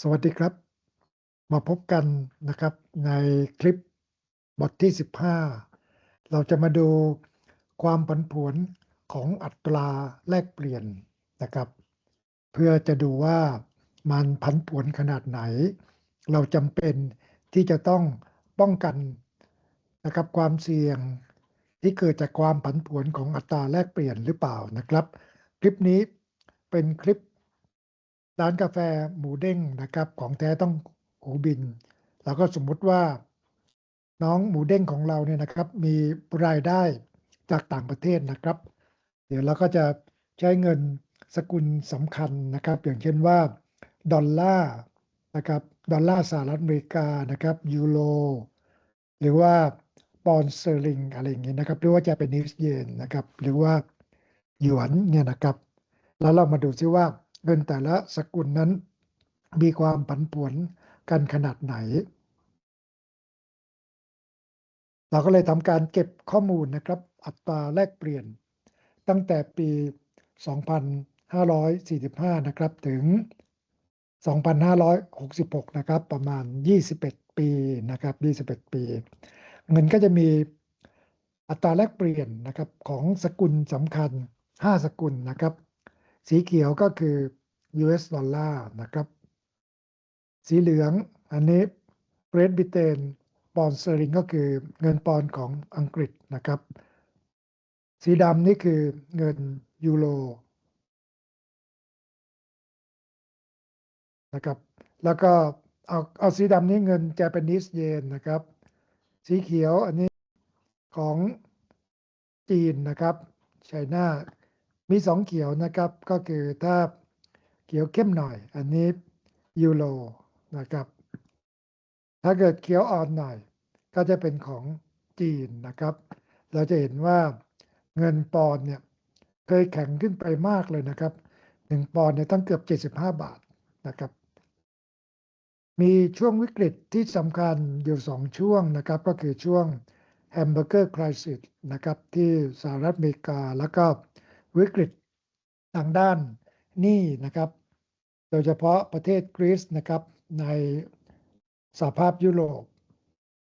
สวัสดีครับ มาพบกันนะครับในคลิปบทที่ 15 เราจะมาดูความผันผวนของอัตราแลกเปลี่ยนนะครับ เพื่อจะดูว่ามันผันผวนขนาดไหน เราจำเป็นที่จะต้องป้องกันนะครับความเสี่ยงที่เกิดจากความผันผวนของอัตราแลกเปลี่ยนหรือเปล่านะครับ คลิปนี้เป็นคลิป ร้านกาแฟหมูเด้งนะครับ ของแท้ต้องหูบิน แล้วก็สมมุติว่า น้องหมูเด้งของเราเนี่ยนะครับ มีรายได้จากต่างประเทศนะครับ เดี๋ยวเราก็จะใช้เงินสกุลสำคัญนะครับ อย่างเช่นว่าดอลลาร์นะครับดอลลาร์สหรัฐอเมริกานะครับยูโรหรือว่าปอนเตอร์ลิงอะไรอย่างเงี้ยนะครับหรือว่าจะเป็นนิสเยนนะครับ หรือว่าหยวนเนี่ยนะครับ แล้วเรามาดูซิว่า เงินแต่ละสกุลนั้น มีความผันผวนกันขนาดไหน เราก็เลยทำการเก็บข้อมูลนะครับ อัตราแลกเปลี่ยน ตั้งแต่ปี 2545 นะครับ ถึง 2566 นะครับ ประมาณ 21 ปีนะครับ 21 ปี เงินก็จะมีอัตราแลกเปลี่ยนนะครับของสกุลสำคัญ 5 สกุลนะครับ สีเขียวก็คือ US ดอลลาร์นะครับ สีเหลืองอันนี้เกรทบิเตนปอนด์สเตอริงก็คือเงินปอนด์ของอังกฤษนะครับ สีดำนี่คือเงินยูโรนะครับแล้วก็เอาเอาสีดำนี่เงินเจแปนิสเยนนะครับ สีเขียวอันนี้ของจีนนะครับไชน่า มีสองเขียวนะครับ ก็คือถ้าเขียวเข้มหน่อย อันนี้ยูโรนะครับ ถ้าเกิดเขียวอ่อนหน่อย ก็จะเป็นของจีนนะครับ เราจะเห็นว่าเงินปอนเนี่ยเคยแข็งขึ้นไปมากเลยนะครับหนึ่งปอนเนี่ยตั้งเกือบ 75 บาทนะครับ มีช่วงวิกฤตที่สำคัญอยู่สองช่วงนะครับ ก็คือช่วงแฮมเบอร์เกอร์คริสิสนะครับที่สหรัฐอเมริกาแล้วก็ วิกฤตทางด้านหนี้นะครับ โดยเฉพาะประเทศกรีซนะครับในสหภาพยุโรป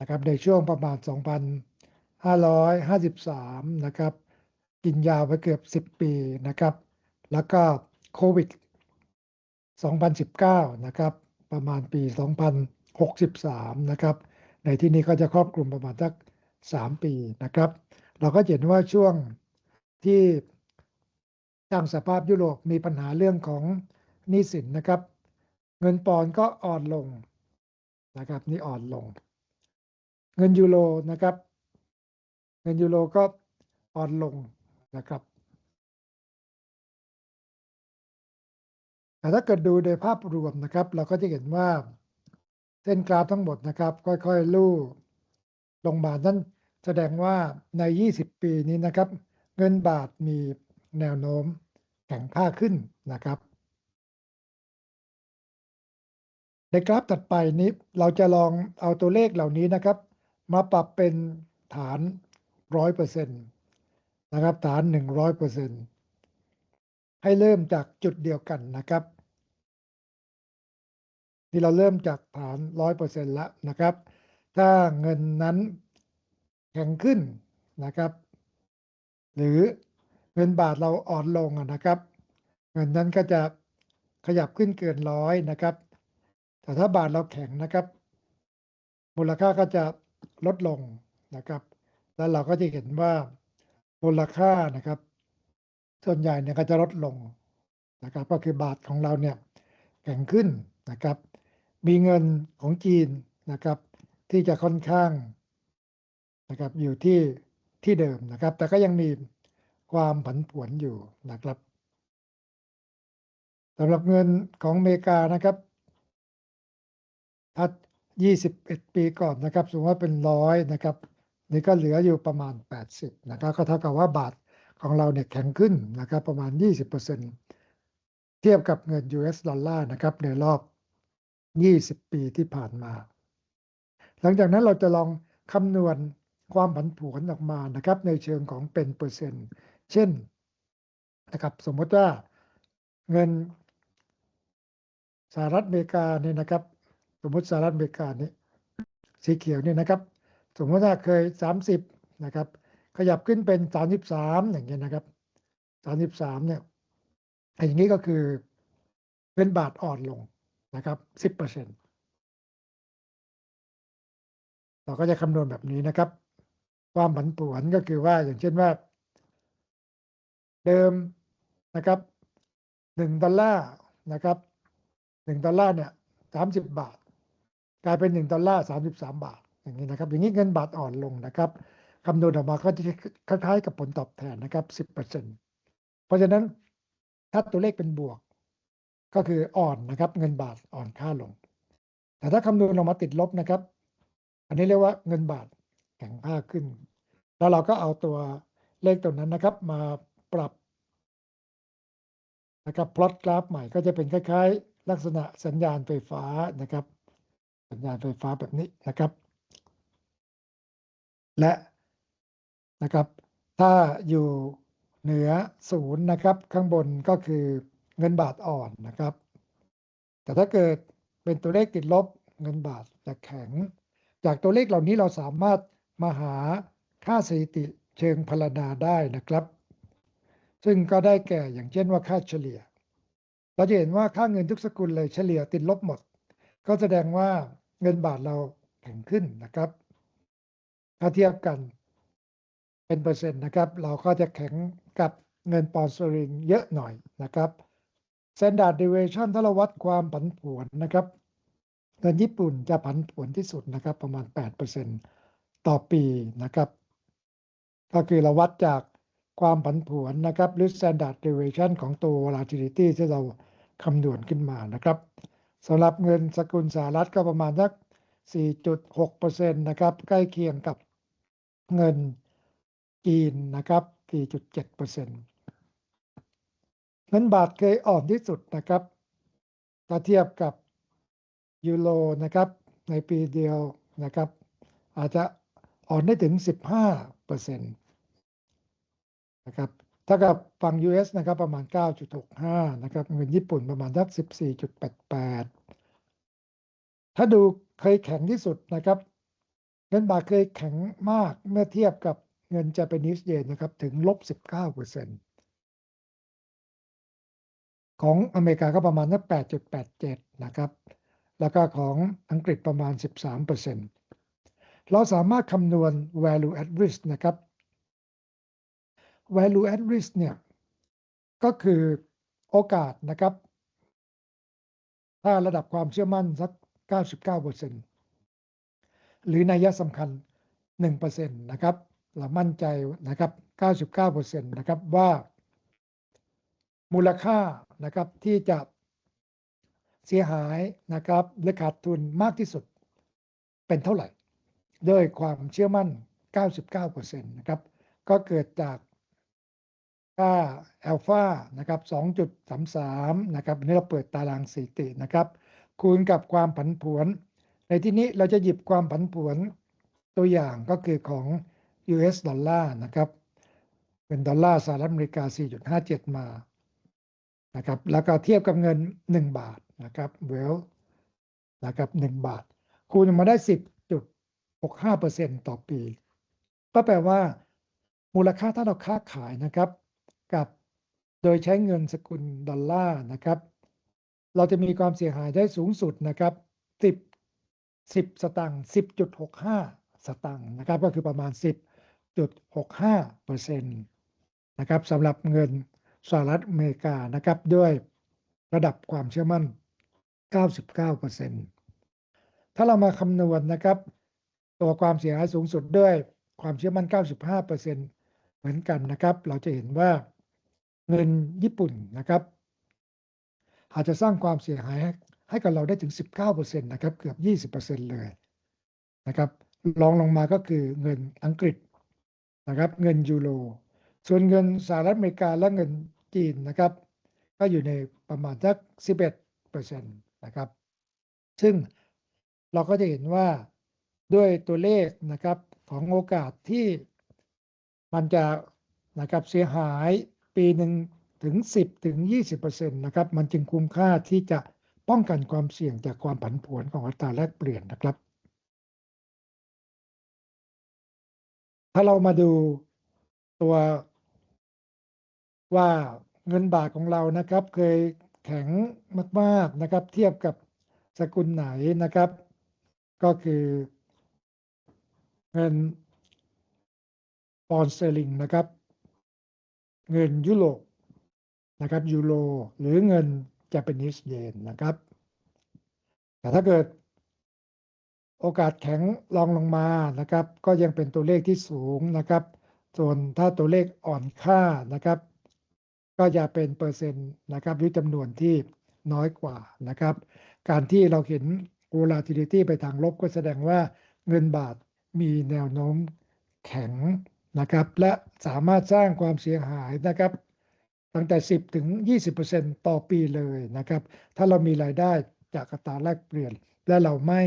นะครับในช่วงประมาณ 2,553 นะครับ กินยาวไปเกือบ 10 ปีนะครับ แล้วก็โควิด 2019 นะครับ ประมาณปี 2063 นะครับ ในที่นี้ก็จะครอบคลุมประมาณสัก 3 ปีนะครับ เราก็เห็นว่าช่วงที่ ทางสภาพยุโรปมีปัญหาเรื่องของหนี้สินนะครับ เงินปอนก็อ่อนลงนะครับนี่อ่อนลง เงินยูโรนะครับ เงินยูโรก็อ่อนลงนะครับแต่ถ้าเกิดดูโดยภาพรวมนะครับ เราก็จะเห็นว่าเส้นกราฟทั้งหมดนะครับ ค่อยๆลู่ลงมานั่นแสดงว่าใน 20 ปีนี้นะครับ เงินบาทมี แนวโน้มแข็งค่าขึ้นนะครับ ในกราฟถัดไปนี้เราจะลองเอาตัวเลขเหล่านี้นะครับ มาปรับเป็นฐาน 100%นะครับ ฐาน 100%ให้เริ่มจากจุดเดียวกันนะครับที่เราเริ่มจากฐาน 100%แล้วนะครับ ถ้าเงินนั้นแข็งขึ้นนะครับ หรือ งินบาทเราอ่อนลงนะครับ เงินนั้นก็จะขยับขึ้นเกินร้อยนะครับ แต่ถ้าบาทเราแข็งนะครับ มูลค่าก็จะลดลงนะครับ แล้วเราก็จะเห็นว่ามูลค่านะครับ ส่วนใหญ่เนี่ยก็จะลดลงนะครับ ก็คือบาทของเราเนี่ยแข็งขึ้นนะครับ มีเงินของจีนนะครับ ที่จะค่อนข้างนะครับอยู่ที่ที่เดิมนะครับ แต่ก็ยังมี ความผันผวนอยู่นะครับสำหรับเงินของอเมริกานะครับถ้า21 ปีก่อนนะครับสมมติว่าเป็นร้อยนะครับ นี่ก็เหลืออยู่ประมาณ 80นะครับก็เท่ากับว่าบาทของเราเนี่ยแข็งขึ้นนะครับประมาณ 20%เทียบกับเงิน US ดอลลาร์นะครับในรอบ 20 ปีที่ผ่านมา หลังจากนั้นเราจะลองคำนวณความผันผวนออกมานะครับในเชิงของเป็นเปอร์เซ็นต์ เช่นนะครับสมมติว่าเงินสหรัฐอเมริกาเนี่ยนะครับ สมมติสหรัฐอเมริกาเนี่ยสีเขียวเนี่ยนะครับ สมมติว่าเคย 30นะครับ ขยับขึ้นเป็น 33 อย่างเงี้ยนะครับ 33เนี่ยอย่างนี้ก็คือเป็นบาทอ่อนลงนะครับ 10%เราก็จะคำนวณแบบนี้นะครับ ความผันผวนก็คือว่าอย่างเช่นว่า เดิมนะครับหนึ่งดอลลาร์นะครับหนึ่งดอลลาร์เนี่ยสามสิบบาท กลายเป็นหนึ่งดอลลาร์สามสิบสามบาท อย่างนี้นะครับ อย่างนี้เงินบาทอ่อนลงนะครับคำนวณออกมาก็จะคล้ายๆกับผลตอบแทนนะครับสิบเปอร์เซ็นเพราะฉะนั้นถ้าตัวเลขเป็นบวก ก็คืออ่อนนะครับ เงินบาทอ่อนค่าลง แต่ถ้าคำนวณออกมาติดลบนะครับ อันนี้เรียกว่าเงินบาทแข็งค่าขึ้น แล้วเราก็เอาตัวเลขตัวนั้นนะครับ มา ปรับนะครับพลอตกราฟใหม่ก็จะเป็นคล้ายๆ ลักษณะสัญญาณไฟฟ้านะครับ สัญญาณไฟฟ้าแบบนี้นะครับ และนะครับ ถ้าอยู่เหนือศูนย์นะครับ ข้างบนก็คือเงินบาทอ่อนนะครับ แต่ถ้าเกิดเป็นตัวเลขติดลบเงินบาทจะแข็ง จากตัวเลขเหล่านี้เราสามารถมาหาค่าสถิติเชิงพลนาได้นะครับ ซึ่งก็ได้แก่อย่างเช่นว่าค่าเฉลี่ย เราจะเห็นว่าค่าเงินทุกสกุลเลยเฉลี่ยติดลบหมด ก็แสดงว่าเงินบาทเราแข็งขึ้นนะครับ ถ้าเทียบกันเป็นเปอร์เซ็นต์นะครับ เราก็จะแข็งกับเงินปอนด์สเตอริงเยอะหน่อยนะครับ Standard Deviation ถ้าเราวัดความผันผวนนะครับ เงินญี่ปุ่นจะผันผวนที่สุดนะครับ ประมาณ 8%ต่อปีนะครับ ก็คือเราวัดจาก ความผันผวนนะครับหรือ standard deviation ของตัว volatility ที่เราคำนวณขึ้นมานะครับสำหรับเงินสกุลสหรัฐก็ประมาณสัก 4.6%นะครับใกล้เคียงกับเงินจีนนะครับ 4.7%เงินบาทเคยอ่อนที่สุดนะครับถ้าเทียบกับยูโรนะครับในปีเดียวนะครับอาจจะอ่อนได้ถึง 15%น นะครับถ้ากับฝั่ง US นะครับประมาณ 9.65 นะครับเงินญี่ปุ่นประมาณสัก14.88 ถ้าดูเคยแข็งที่สุดนะครับ เงินบาทเคยแข็งมากเมื่อเทียบกับเงิน Japanese yen นนะครับถึงลบ 19%ของอเมริกาก็ประมาณสัก8.87 นะครับ แล้วก็ของอังกฤษประมาณ 13%เราสามารถคำนวณ value at risk นะครับ value at risk เนี่ยก็คือโอกาสนะครับ ถ้าระดับความเชื่อมั่นสัก 99%หรือนัยสำคัญ 1%นะครับ เรามั่นใจนะครับ 99%นะครับว่า มูลค่านะครับที่จะเสียหายนะครับหรือขาดทุนมากที่สุดเป็นเท่าไหร่ ด้วยความเชื่อมั่น 99%นะครับ ก็เกิดจาก ค่าอัลฟานะครับ2.33นะครับอันนี้เราเปิดตารางสถิตินะครับ คูณกับความผันผวน ในที่นี้เราจะหยิบความผันผวนตัวอย่างก็คือของ US ดอลลาร์นะครับ เป็นดอลลาร์สหรัฐอเมริกา 4.57 มานะครับ แล้วก็เทียบกับเงิน 1 บาทนะครับเวลนะครับ 1 บาท คูณมาได้ 10.65%ต่อปี ก็แปลว่ามูลค่าถ้าเราค้าขายนะครับ กับโดยใช้เงินสกุลดอลลาร์นะครับ เราจะมีความเสียหายได้สูงสุดนะครับ 10 10 สตางค์10.65 สตางค์นะครับ ก็คือประมาณ 10.65%นะครับสำหรับเงินสหรัฐอเมริกานะครับ ด้วยระดับความเชื่อมั่น 99%ถ้าเรามาคำนวณนะครับ ตัวความเสียหายสูงสุดด้วยความเชื่อมั่น 95%เหมือนกันนะครับ เราจะเห็นว่า เงินญี่ปุ่นนะครับอาจจะสร้างความเสียหายให้กับเราได้ถึง 19%นะครับเกือบ 20%เลยนะครับรองลงมาก็คือเงินอังกฤษนะครับเงินยูโรส่วนเงินสหรัฐอเมริกาและเงินจีนนะครับก็อยู่ในประมาณสัก 11%นะครับซึ่งเราก็จะเห็นว่าด้วยตัวเลขนะครับของโอกาสที่มันจะนะครับเสียหาย ปีหนึ่งถึง 10ถึง20%นะครับ มันจึงคุ้มค่าที่จะป้องกันความเสี่ยงจากความผันผวนของอัตราแลกเปลี่ยนนะครับ ถ้าเรามาดูตัวว่าเงินบาทของเรานะครับ เคยแข็งมาก ๆนะครับ เทียบกับสกุลไหนนะครับ ก็คือเงินปอนเตอร์ลิงนะครับ เงินยุโรปนะครับยูโรหรือเงินจ a p a n e s e เยนนะครับ แต่ถ้าเกิดโอกาสแข็งลองลงมานะครับ ก็ยังเป็นตัวเลขที่สูงนะครับ ส่วนถ้าตัวเลขอ่อนค่านะครับ ก็จะเป็นเปอร์เซ็นต์นะครับหรือจำนวนที่น้อยกว่านะครับ การที่เราเห็น volatility ไปทางลบก็แสดงว่าเงินบาทมีแนวโน้มแข็ง นะครับและสามารถสร้างความเสียหายนะครับตั้งแต่ 10 ถึง 20%ต่อปีเลยนะครับถ้าเรามีรายได้จากอัตราแลกเปลี่ยน และเราไม่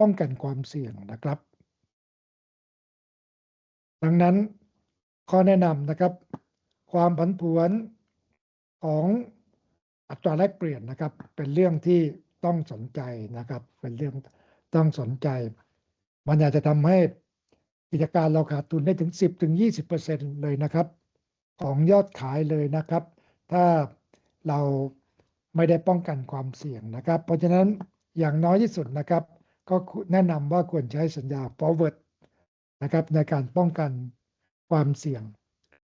ป้องกันความเสี่ยงนะครับ ดังนั้นข้อแนะนำนะครับ ความผันผวนของอัตราแลกเปลี่ยนนะครับ เป็นเรื่องที่ต้องสนใจนะครับ เป็นเรื่องต้องสนใจ มันอาจจะทำให้ กิจการเราขาดทุนได้ถึง 10ถึง20%เลยนะครับ ของยอดขายเลยนะครับ ถ้าเราไม่ได้ป้องกันความเสี่ยงนะครับ เพราะฉะนั้นอย่างน้อยที่สุดนะครับ ก็แนะนำว่าควรใช้สัญญา forward นะครับในการป้องกันความเสี่ยง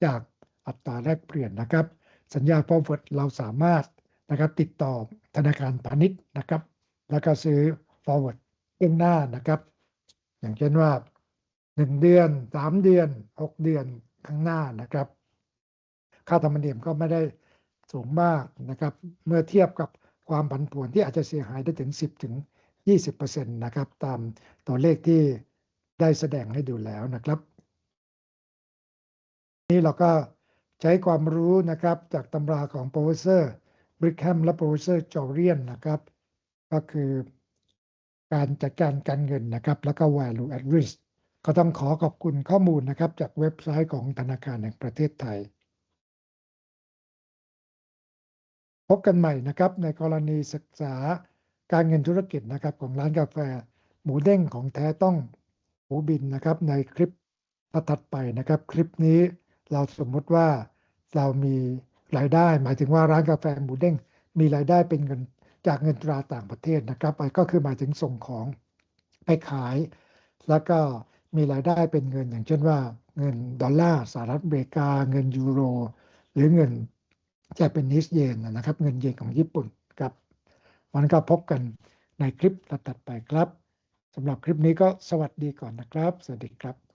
จากอัตราแลกเปลี่ยนนะครับ สัญญา forward เราสามารถนะครับติดต่อธนาคารพาณิชย์นะครับ แล้วก็ซื้อ forward เบื้องหน้านะครับ อย่างเช่นว่า 1เดือน3เดือน6เดือนข้างหน้านะครับ ค่าธรรมเนียมก็ไม่ได้สูงมากนะครับ เมื่อเทียบกับความผันผวนที่อาจจะเสียหายได้ถึง 10 ถึง 20%นะครับ ตามตัวเลขที่ได้แสดงให้ดูแล้วนะครับ นี่เราก็ใช้ความรู้นะครับจากตำราของ Professor Brigham และ Professor Jorian นะครับ ก็คือการจัดการการเงินนะครับ แล้วก็ value at risk ก็ต้องขอขอบคุณข้อมูลนะครับ จากเว็บไซต์ของธนาคารแห่งประเทศไทย พบกันใหม่นะครับในกรณีศึกษาการเงินธุรกิจนะครับของร้านกาแฟ หมูเด้งของแท้ต้องหมูบินนะครับในคลิปถัดไปนะครับ คลิปนี้เราสมมติว่าเรามีรายได้ หมายถึงว่าร้านกาแฟหมูเด้งมีรายได้เป็นเงินจากเงินตราต่างประเทศนะครับก็คือหมายถึงส่งของไปขาย แล้วก็ มีรายได้เป็นเงินอย่างเช่นว่า เงินดอลลาร์สหรัฐอเมริกา เงินยูโร หรือเงินจะเป็นนิสเยนนะครับ เงินเยนของญี่ปุ่นครับวันก็พบกันในคลิปถัดไปครับสำหรับคลิปนี้ก็สวัสดีก่อนนะครับ สวัสดีครับ